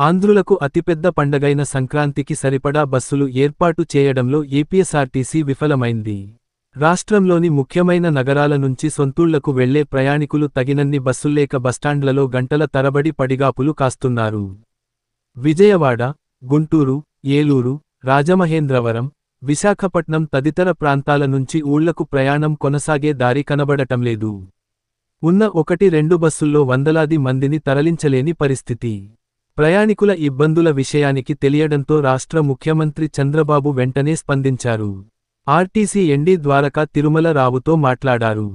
ఆంధ్రులకు అతిపెద్ద పండగైన సంక్రాంతికి సరిపడా బస్సులు ఏర్పాటు చేయడంలో ఏపీఎస్ఆర్టీసీ విఫలమైంది. రాష్ట్రంలోని ముఖ్యమైన నగరాల నుంచి సొంతూళ్ళకు వెళ్ళే ప్రయాణికులు తగినన్ని బస్సుల్లేక బస్టాండ్లలో గంటల తరబడి పడిగాపులు కాస్తున్నారు. విజయవాడ గుంటూరు ఏలూరు రాజమహేంద్రవరం విశాఖపట్నం తదితర ప్రాంతాల నుంచి ఊళ్ళకు ప్రయాణం కొనసాగే దారి కనబడటం లేదు. ఉన్న ఒకటి రెండు బస్సుల్లో వందలాది మందిని తరలించలేని పరిస్థితి. ప్రయాణికుల ఇబ్బందుల విషయానికి తెలియడంతో రాష్ట్ర ముఖ్యమంత్రి చంద్రబాబు వెంటనే స్పందించారు. ఆర్టీసీ ఎండీ ద్వారకా తిరుమల రావుతో మాట్లాడారు.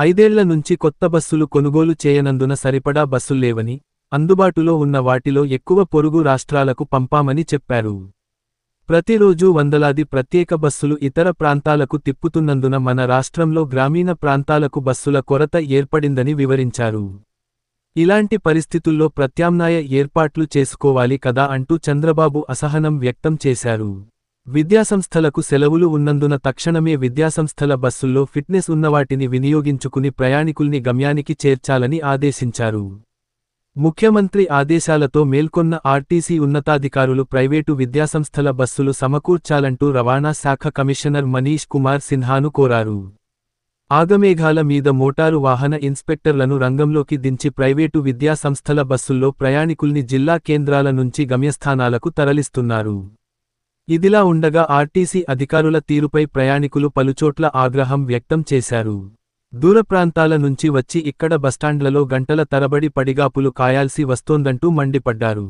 ఐదేళ్ళ నుంచి కొత్త బస్సులు కొనుగోలు చేయనందున సరిపడా బస్సుల్లేవని అందుబాటులో ఉన్న వాటిలో ఎక్కువ పొరుగు రాష్ట్రాలకు పంపామని చెప్పారు. ప్రతిరోజూ వందలాది ప్రత్యేక బస్సులు ఇతర ప్రాంతాలకు తిప్పుతున్నందున మన రాష్ట్రంలో గ్రామీణ ప్రాంతాలకు బస్సుల కొరత ఏర్పడిందని వివరించారు. ఇలాంటి పరిస్థితుల్లో ప్రత్యామ్నాయ ఏర్పాట్లు చేసుకోవాలి కదా అంటూ చంద్రబాబు అసహనం వ్యక్తం చేశారు. విద్యాసంస్థలకు సెలవులు ఉన్నందున తక్షణమే విద్యాసంస్థల బస్సుల్లో ఫిట్నెస్ ఉన్నవాటిని వినియోగించుకుని ప్రయాణికుల్ని గమ్యానికి చేర్చాలని ఆదేశించారు. ముఖ్యమంత్రి ఆదేశాలతో మేల్కొన్న ఆర్టీసీ ఉన్నతాధికారులు ప్రైవేటు విద్యాసంస్థల బస్సులు సమకూర్చాలంటూ రవాణా శాఖ కమిషనర్ మనీష్ కుమార్ సిన్హాను కోరారు. ఆగమేఘాల మీద మోటారు వాహన ఇన్స్పెక్టర్లను రంగంలోకి దించి ప్రైవేటు విద్యాసంస్థల బస్సుల్లో ప్రయాణికుల్ని జిల్లా కేంద్రాల నుంచి గమ్యస్థానాలకు తరలిస్తున్నారు. ఇదిలా ఉండగా ఆర్టీసీ అధికారుల తీరుపై ప్రయాణికులు పలుచోట్ల ఆగ్రహం వ్యక్తం చేశారు. దూర ప్రాంతాల నుంచి వచ్చి ఇక్కడ బస్టాండ్లలో గంటల తరబడి పడిగాపులు కాయాల్సి వస్తోందంటూ మండిపడ్డారు.